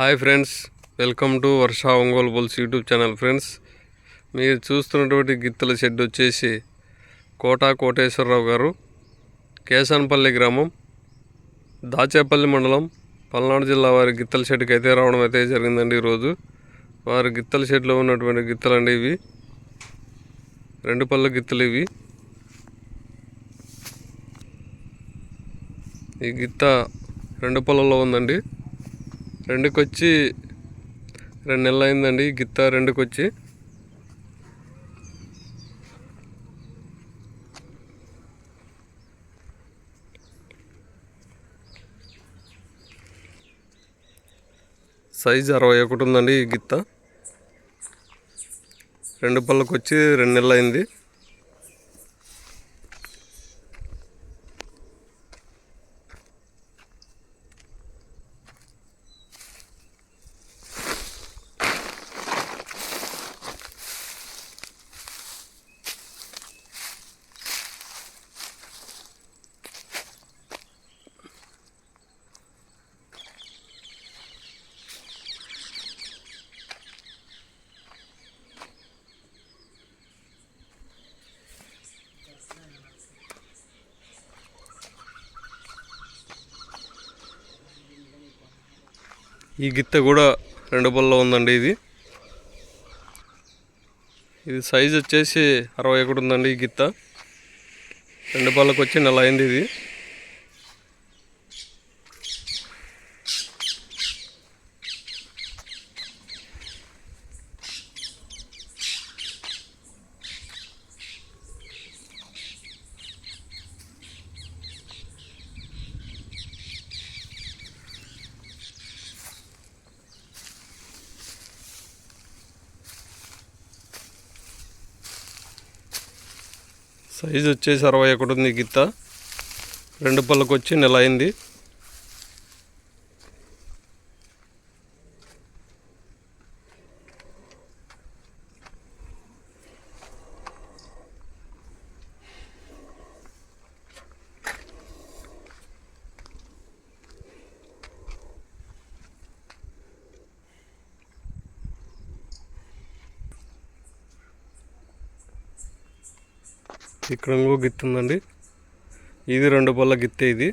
Hi friends welcome to Varsha Ongole bulls YouTube channel friends. మీరు చూస్తున్నటువంటి గిత్తల shed వచ్చేసి కోటా కోటేశ్వరరావు గారు కేశాన్పల్లి గ్రామం దాచేపల్లి మండలం పల్నాడు జిల్లా వారి గిత్తల షెడ్కి అయితే రావడం అయితే జరిగిందండి ఈరోజు. వారి గిత్తల షెడ్లో ఉన్నటువంటి గిత్తలండి ఇవి. రెండు పళ్ళ గిత్తలు ఇవి. ఈ గిత్త రెండు పళ్ళలో ఉందండి. రెండుకొచ్చి రెండు నెలలు అయిందండి గిత్త గిత్త రెండుకొచ్చి. సైజ్ అరవై ఒకటి ఉందండి ఈ గిత్త. రెండు పళ్ళకి వచ్చి రెండు నెలలు అయింది ఈ గిత్త కూడా రెండు పళ్ళలో ఉందండి ఇది. ఇది సైజ్ వచ్చేసి అరవై ఒకటి ఉందండి ఈ గిత్త. రెండు పళ్ళకి వచ్చి నెల అయింది ఇది. సైజ్ వచ్చేసి అరవై ఒకటి ఉంది గిత్త. రెండు పళ్ళకు వచ్చి నెల అయింది. ఇక్కడ ఇంకో గిత్త ఉందండి ఇది రెండు పళ్ళ గిత్తే ఇది.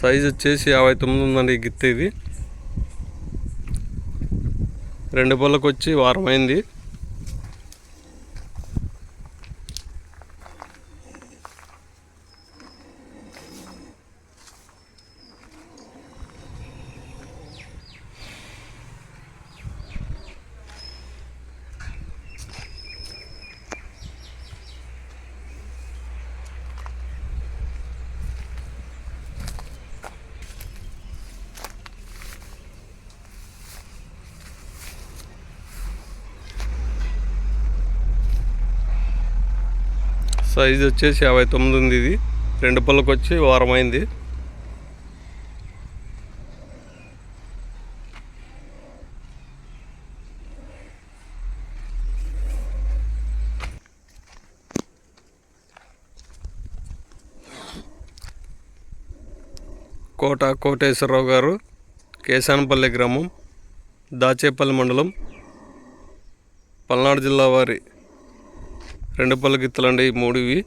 సైజ్ వచ్చేసి యాభై తొమ్మిది ఉందండి ఈ గిత్త ఇది. రెండు పళ్ళకు వచ్చి వారం అయింది. సైజ్ వచ్చేసి యాభై తొమ్మిది ఉంది ఇది. రెండు పళ్ళకి వచ్చి వారం అయింది కోట కోటేశ్వరరావు గారు కేశానపల్లి గ్రామం దాచేపల్లి మండలం పల్నాడు జిల్లా వారి రెండు పళ్ళ గిత్తలండి ఈ మూడు ఇవి